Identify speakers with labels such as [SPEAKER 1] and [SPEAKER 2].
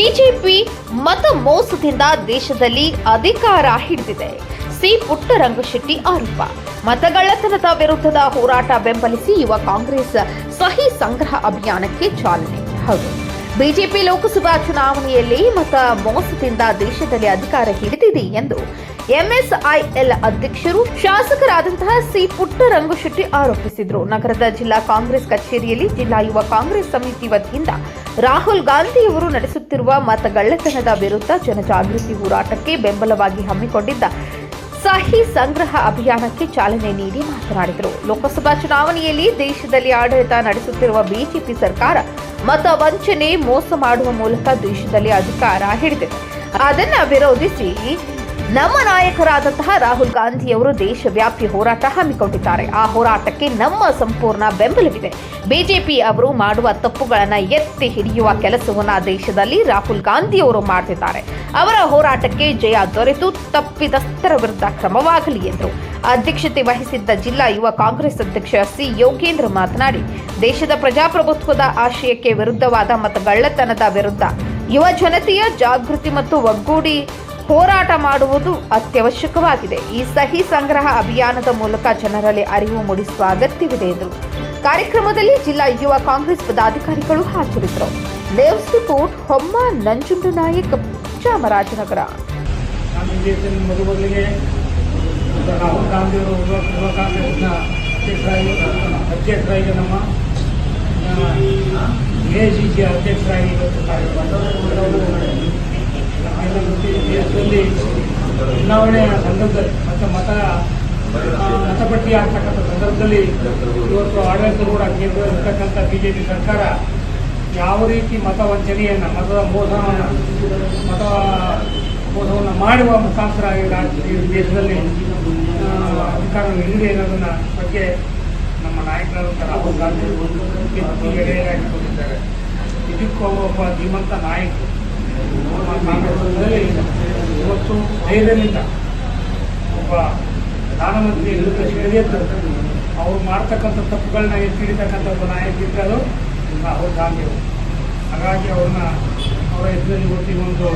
[SPEAKER 1] BJP ಮತ ಮೋಸದಿಂದ ದೇಶದಲ್ಲಿ ಅಧಿಕಾರ ಹಿಡಿದಿದೆ. ಸಿ ಪುಟ್ಟರಂಗಶೆಟ್ಟಿ ಆರೋಪ. ಮತಗಳ್ಳತನದ ವಿರುದ್ಧದ ಹೋರಾಟ ಬೆಂಬಲಿಸಿ ಯುವ ಕಾಂಗ್ರೆಸ್ ಸಹಿ ಸಂಗ್ರಹ ಅಭಿಯಾನಕ್ಕೆ ಚಾಲನೆ. ಹೌದು. ಬಿಜೆಪಿ ಲೋಕಸಭಾ ಚುನಾವಣೆಯಲ್ಲಿ ಮತ ಮೋಸದಿಂದ ದೇಶದಲ್ಲಿ ಅಧಿಕಾರ ಹಿಡಿದಿದೆ ಎಂದು ಎಂಎಸ್ಐಎಲ್ ಅಧ್ಯಕ್ಷರು ಶಾಸಕರಾದಂತಹ ಸಿ ಪುಟ್ಟರಂಗಶೆಟ್ಟಿ ಆರೋಪಿಸಿದರು. ನಗರದ ಜಿಲ್ಲಾ ಕಾಂಗ್ರೆಸ್ ಕಚೇರಿಯಲ್ಲಿ ಜಿಲ್ಲಾ ಯುವ ಕಾಂಗ್ರೆಸ್ ಸಮಿತಿ ವತಿಯಿಂದ ರಾಹುಲ್ ಗಾಂಧಿಯವರು ನಡೆಸುತ್ತಿರುವ ಮತಗಳ್ಳತನದ ವಿರುದ್ಧ ಜನಜಾಗೃತಿ ಹೋರಾಟಕ್ಕೆ ಬೆಂಬಲವಾಗಿ ಹಮ್ಮಿಕೊಂಡಿದ್ದ ಸಹಿ ಸಂಗ್ರಹ ಅಭಿಯಾನಕ್ಕೆ ಚಾಲನೆ ನೀಡಿ ಮಾತನಾಡಿದರು. ಲೋಕಸಭಾ ಚುನಾವಣೆಯಲ್ಲಿ ದೇಶದಲ್ಲಿ ಆಡಳಿತ ನಡೆಸುತ್ತಿರುವ ಬಿಜೆಪಿ ಸರ್ಕಾರ ಮತ ವಂಚನೆ ಮೋಸ ಮಾಡುವ ಮೂಲಕ ದೇಶದಲ್ಲಿ ಅಧಿಕಾರ ಹಿಡಿದಿದೆ. ಅದನ್ನ ವಿರೋಧಿಸಿ ನಮ್ಮ ನಾಯಕರಾದಂತಹ ರಾಹುಲ್ ಗಾಂಧಿಯವರು ದೇಶವ್ಯಾಪಿ ಹೋರಾಟ ಹಮ್ಮಿಕೊಂಡಿದ್ದಾರೆ. ಆ ಹೋರಾಟಕ್ಕೆ ನಮ್ಮ ಸಂಪೂರ್ಣ ಬೆಂಬಲವಿದೆ. ಬಿಜೆಪಿ ಅವರು ಮಾಡುವ ತಪ್ಪುಗಳನ್ನು ಎತ್ತಿ ಹಿಡಿಯುವ ಕೆಲಸವನ್ನು ದೇಶದಲ್ಲಿ ರಾಹುಲ್ ಗಾಂಧಿಯವರು ಮಾಡುತ್ತಿದ್ದಾರೆ ಅವರ ಹೋರಾಟಕ್ಕೆ ಜಯ ದೊರೆತು ತಪ್ಪಿತಸ್ಥರ ವಿರುದ್ಧ ಕ್ರಮವಾಗಲಿ ಎಂದರು. ಅಧ್ಯಕ್ಷತೆ ವಹಿಸಿದ್ದ ಜಿಲ್ಲಾ ಯುವ ಕಾಂಗ್ರೆಸ್ ಅಧ್ಯಕ್ಷ ಸಿ. ಯೋಗೇಂದ್ರ ಮಾತನಾಡಿ, ದೇಶದ ಪ್ರಜಾಪ್ರಭುತ್ವದ ಆಶಯಕ್ಕೆ ವಿರುದ್ಧವಾದ ಮತಗಳ್ಳತನದ ವಿರುದ್ಧ ಯುವ ಜನತೆಯ ಜಾಗೃತಿ ಮತ್ತು ಒಗ್ಗೂಡಿ ಹೋರಾಟ ಮಾಡುವುದು ಅತ್ಯವಶ್ಯಕವಾಗಿದೆ. ಈ ಸಹಿ ಸಂಗ್ರಹ ಅಭಿಯಾನದ ಮೂಲಕ ಜನರಲ್ಲಿ ಅರಿವು ಮೂಡಿಸುವ ಅಗತ್ಯವಿದೆ ಎಂದರು ಕಾರ್ಯಕ್ರಮದಲ್ಲಿ ಜಿಲ್ಲಾ ಯುವ ಕಾಂಗ್ರೆಸ್ ಪದಾಧಿಕಾರಿಗಳು ಹಾಜರಿದ್ದರು. News report ಹೊಮ್ಮ Nanjundu Nayak, Chamarajanagar.
[SPEAKER 2] ಅಧ್ಯಕ್ಷರಾಗಿ ನಮ್ಮ ಎ ಇವತ್ತು ಕಾರ್ಯನಿರ್ವಹಿಸಿದ್ದಾರೆ. ನಮ್ಮೆಲ್ಲ ಗೊತ್ತಿದೆ ದೇಶದಲ್ಲಿ ಚುನಾವಣೆಯ ಸಂದರ್ಭದಲ್ಲಿ ಮತ್ತು ಮತ ಮತಪಟ್ಟಿ ಆಗ್ತಕ್ಕಂಥ ಸಂದರ್ಭದಲ್ಲಿ ಇವತ್ತು ಆಡಳಿತಾರೂಢ ಕೇಂದ್ರದಲ್ಲಿ ಇರ್ತಕ್ಕಂಥ ಬಿಜೆಪಿ ಸರ್ಕಾರ ಯಾವ ರೀತಿ ಮತ ವಂಚನೆಯನ್ನು, ಮತದ ಮೋಸವನ್ನು, ಮತ ಮೋಸವನ್ನು ಮಾಡುವ ಮುಖಾಂತರ ಈ ರಾಜ್ಯ ದೇಶದಲ್ಲಿ ಅಧಿಕಾರ ಹಿಡಿದೆ ಅನ್ನೋದನ್ನ ಬಗ್ಗೆ ನಮ್ಮ ನಾಯಕರಾದಂಥ ರಾಹುಲ್ ಗಾಂಧಿ ಎಡೆಯಾಗಿಕೊಂಡಿದ್ದಾರೆ ಇದಕ್ಕೂ ಒಬ್ಬ ಧೀಮಂತ ನಾಯಕರು ಕಾಂಗ್ರೆಸ್ ಇವತ್ತು ಧೈರ್ಯದಿಂದ ಒಬ್ಬ ಪ್ರಧಾನಮಂತ್ರಿ ವಿರುದ್ಧ ಷಡ್ಯಂತ್ರ ಅವ್ರು ಮಾಡ್ತಕ್ಕಂಥ ತಪ್ಪುಗಳನ್ನ ಎತ್ತಿ ಹಿಡಿತಕ್ಕಂಥ ಒಬ್ಬ ನಾಯಕ ಇದ್ದರು ರಾಹುಲ್ ಗಾಂಧಿ ಅವರು ಹಾಗಾಗಿ ಅವ್ರನ್ನ ಅವರ ಹೆಸರಲ್ಲಿ ಇವತ್ತಿನ ಒಂದು